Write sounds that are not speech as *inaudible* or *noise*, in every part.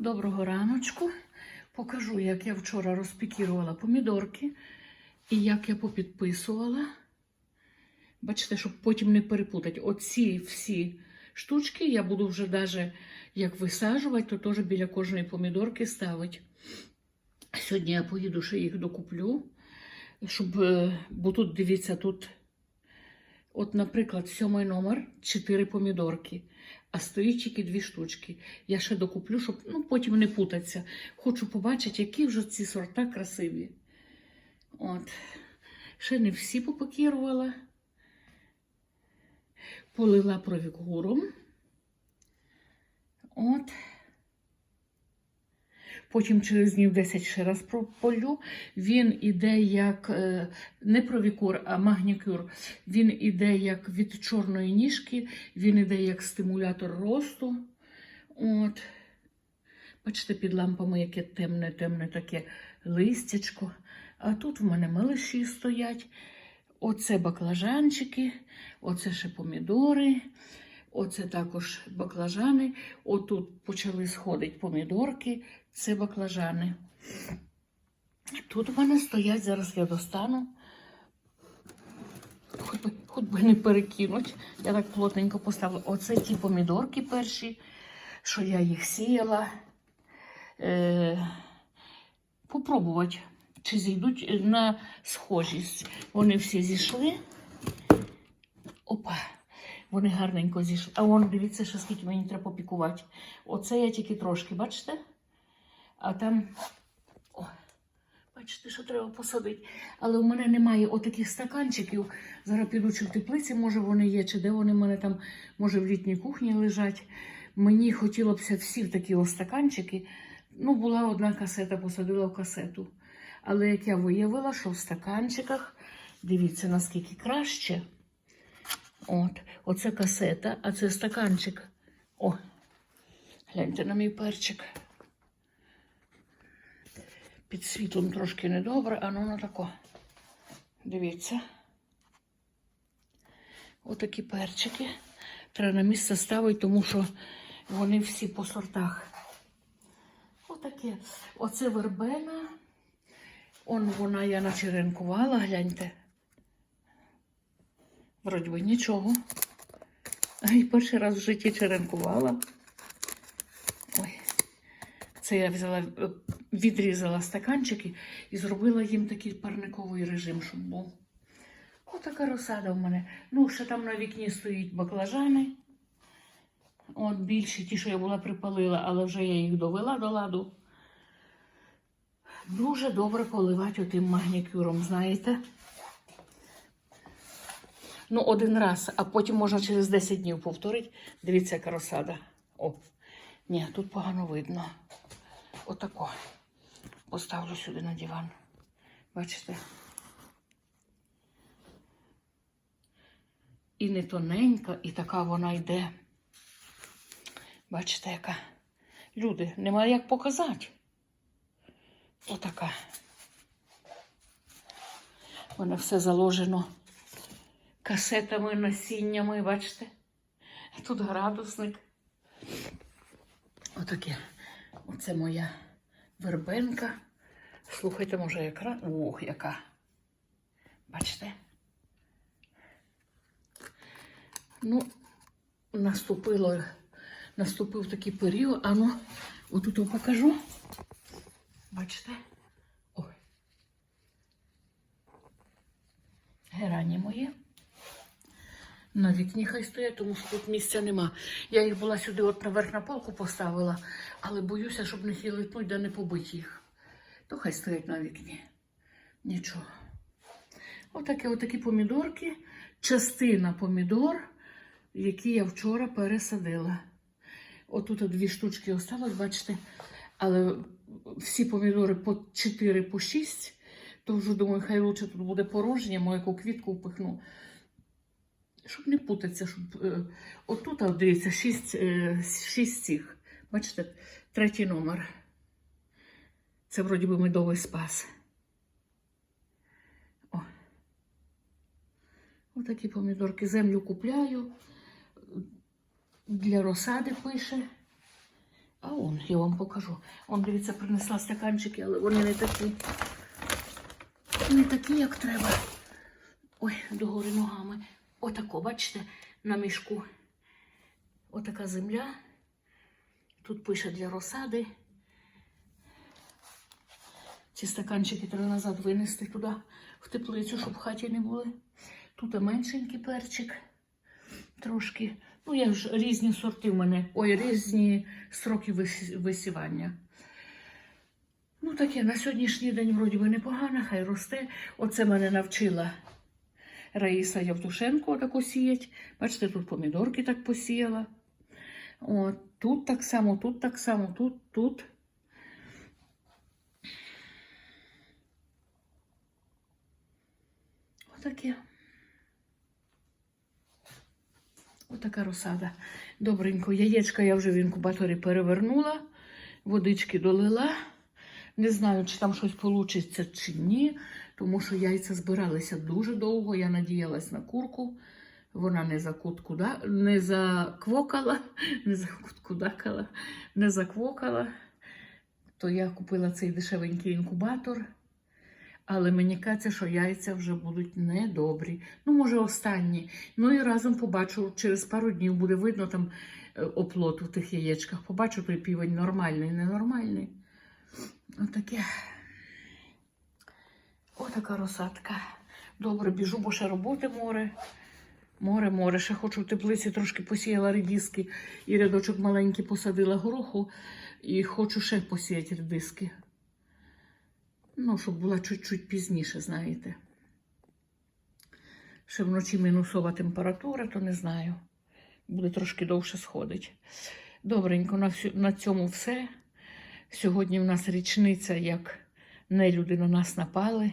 Доброго раночку. Покажу, як я вчора розпікірувала помідорки і як я попідписувала. Бачите, щоб потім не перепутати. Оці всі штучки я буду вже даже як висаджувати, то теж біля кожної помідорки ставити. Сьогодні я поїду, ще їх докуплю, щоб, е, бо тут, дивіться, тут, от, наприклад, сьомий номер, 4 помідорки, а стоїть тільки дві штучки. Я ще докуплю, щоб ну, потім не путатися. Хочу побачити, які вже ці сорта красиві. От. Ще не всі попакірувала. Полила провікгуром. От. Потім через днів 10 ще раз прополю. Він іде як е, не провікур, а магнікюр. Він іде як від чорної ніжки, він іде як стимулятор росту. От. Бачите, під лампами яке темне, темне таке листячко. А тут в мене мелиші стоять. Оце баклажанчики, оце ще помідори, оце також баклажани. Отут почали сходити помідорки, це баклажани. Тут в мене стоять, зараз я достану. Хоч би, хоч би не перекинуть. Я так плотненько поставила. Оце ті помідорки перші, що я їх сіяла. Е, попробувати, чи зійдуть на схожість. Вони всі зійшли. Опа, вони гарненько зійшли. А вон, дивіться, що скільки мені треба попікувати. Оце я тільки трошки, бачите? А там. О, бачите, що треба посадити. Але у мене немає отаких стаканчиків. Зараз піду чи в теплиці, може вони є, чи де вони в мене там, може в літній кухні лежать. Мені хотілося всі в такі стаканчики. Ну, була одна касета, посадила в касету. Але як я виявила, що в стаканчиках, дивіться, наскільки краще. От, оце касета, а це стаканчик. О, гляньте на мій перчик. Під світлом трошки недобре, а ну на тако. Дивіться. Отакі перчики. Треба на місце ставити, тому що вони всі по сортах. Отаке. Оце вербена. Он вона я начеренкувала, гляньте. Вроді би нічого. І перший раз в житті черенкувала. Це я взяла, е, відрізала стаканчики і зробила їм такий парниковий режим, щоб був. Отака розсада в мене. Ну, ще там на вікні стоїть баклажани. От більші, ті, що я була припалила, але вже я їх довела до ладу. Дуже добре поливати отим магнікюром, знаєте. Ну, один раз, а потім можна через 10 днів повторити. Дивіться, яка розсада. О, ні, тут погано видно. Отако. Поставлю сюди на диван. Бачите? І не тоненька, і така вона йде. Бачите, яка. Люди, немає як показати. Отака. Мене все заложено касетами, насіннями, бачите? Тут градусник. Отаке. Оце моя вербенка. Слухайте, може, яка. Ох, яка. Бачите? Ну, наступило, наступив такий період. А ну, отут я покажу. Бачите? Ой. Герані мої. На вікні хай стоять, тому що тут місця нема. Я їх була сюди от наверх на полку поставила, але боюся, щоб не хилитнуть, да не побити їх. То хай стоять на вікні. Нічого. Отакі, отакі помідорки. Частина помідор, які я вчора пересадила. Отут от дві штучки осталось, бачите. Але всі помідори по 4, по 6, то вже думаю, хай лучше тут буде порожнє, мою яку квітку впихну. Щоб не путатися, щоб. Е, отут, от, дивіться, 6, е, 6 цих. Бачите, третій номер. Це вроді би медовий спас. О. Отакі помідорки. Землю купляю. Для розсади пише. А он, я вам покажу. Он, дивіться, принесла стаканчики, але вони не такі. Не такі, як треба. Ой, догори ногами. Отако, бачите, на мішку. Отака земля. Тут пише для розсади. Ці стаканчики треба назад винести туди, в теплицю, щоб в хаті не були. Тут меншенький перчик. Трошки. Ну, я ж різні сорти в мене. Ой, різні строки висівання. Ну, таке, на сьогоднішній день вроді би непогано, хай росте. Оце мене навчила Раїса Явтушенко таку сіять. Бачите, тут помідорки так посіяла. От, тут так само, тут так само, тут, тут. Отаке. Отака розсада. Добренько. Яєчка я вже в інкубаторі перевернула, водички долила. Не знаю, чи там щось вийде чи ні, тому що яйця збиралися дуже довго. Я надіялась на курку. Вона не закуткуда, не заквокала, *laughs* не закуткудакала, не заквокала. То я купила цей дешевенький інкубатор. Але мені кажеться, що яйця вже будуть недобрі. Ну, може, останні. Ну і разом побачу, через пару днів буде видно там е, оплот у тих яєчках. Побачу той півень нормальний, ненормальний. Отаке. Отака розсадка. Добре, біжу, бо ще роботи море. Море, море. Ще хочу в теплиці трошки посіяла редиски і рядочок маленький посадила гороху. І хочу ще посіяти редиски. Ну, щоб була чуть-чуть пізніше, знаєте. Ще вночі мінусова температура, то не знаю. Буде трошки довше сходить. Добренько, на, всю, на цьому все. Сьогодні в нас річниця, як нелюди на нас напали.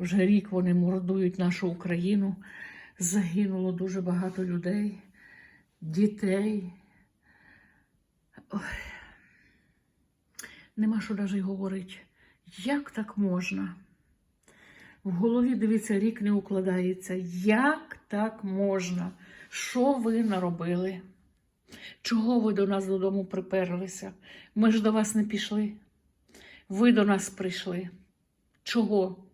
Вже рік вони мордують нашу Україну. Загинуло дуже багато людей, дітей. Ой. Нема що навіть говорити. Як так можна? В голові, дивіться, рік не укладається. Як так можна? Що ви наробили? Чого ви до нас додому приперлися? Ми ж до вас не пішли. Ви до нас прийшли. Чого?